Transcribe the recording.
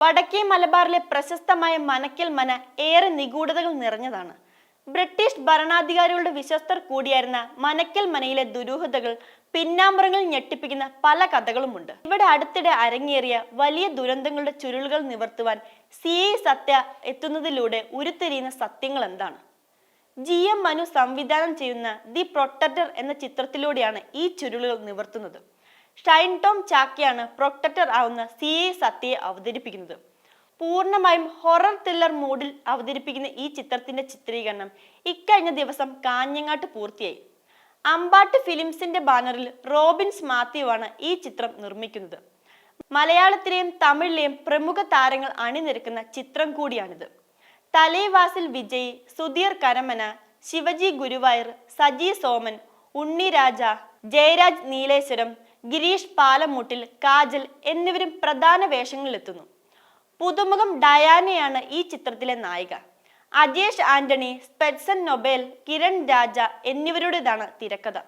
വടക്കേ മലബാറിലെ പ്രശസ്തമായ മനക്കൽ മന ഏറെ നിഗൂഢതകൾ നിറഞ്ഞതാണ്. ബ്രിട്ടീഷ് ഭരണാധികാരികളുടെ വിശ്വസ്തർ കൂടിയായിരുന്ന മനക്കൽ മനയിലെ ദുരൂഹതകൾ പിന്നാമ്പുറങ്ങൾ ഞെട്ടിപ്പിക്കുന്ന പല കഥകളുമുണ്ട്. ഇവിടെ അടുത്തിടെ അരങ്ങേറിയ വലിയ ദുരന്തങ്ങളുടെ ചുരുളുകൾ നിവർത്തുവാൻ സി ഐ സത്യ എത്തുന്നതിലൂടെ ഉരുത്തിരിയുന്ന സത്യങ്ങൾ എന്താണ് ജി എം മനു സംവിധാനം ചെയ്യുന്ന ദി പ്രൊട്ടക്ടർ എന്ന ചിത്രത്തിലൂടെയാണ് ഈ ചുരുളുകൾ നിവർത്തുന്നത്. ഷൈൻ ടോം ചാക്കിയാണ് പ്രൊട്ടക്ടർ ആവുന്ന സി എ സത്യയെ അവതരിപ്പിക്കുന്നത്. പൂർണമായും ഹൊറർ ത്രില്ലർ മൂഡിൽ അവതരിപ്പിക്കുന്ന ഈ ചിത്രത്തിന്റെ ചിത്രീകരണം ഇക്കഴിഞ്ഞ ദിവസം കാഞ്ഞങ്ങാട്ട് പൂർത്തിയായി. അമ്പാട്ട് ഫിലിംസിന്റെ ബാനറിൽ റോബിൻസ് മാത്യു ആണ് ഈ ചിത്രം നിർമ്മിക്കുന്നത്. മലയാളത്തിലെയും തമിഴിലെയും പ്രമുഖ താരങ്ങൾ അണിനിരക്കുന്ന ചിത്രം കൂടിയാണിത്. തലേവാസിൽ വിജയ് സുധീർ കരമന ശിവജി ഗുരുവായൂർ സജി സോമൻ ഉണ്ണി രാജ ജയരാജ് നീലേശ്വരം ഗിരീഷ് പാലമൂട്ടിൽ കാജൽ എന്നിവരും പ്രധാന വേഷങ്ങളിലെത്തുന്നു. പുതുമുഖം ഡയാനയാണ് ഈ ചിത്രത്തിലെ നായിക. അജേഷ് ആന്റണി സ്പെറ്റ്സൺ നൊബേൽ കിരൺ രാജ എന്നിവരുടേതാണ് തിരക്കഥ.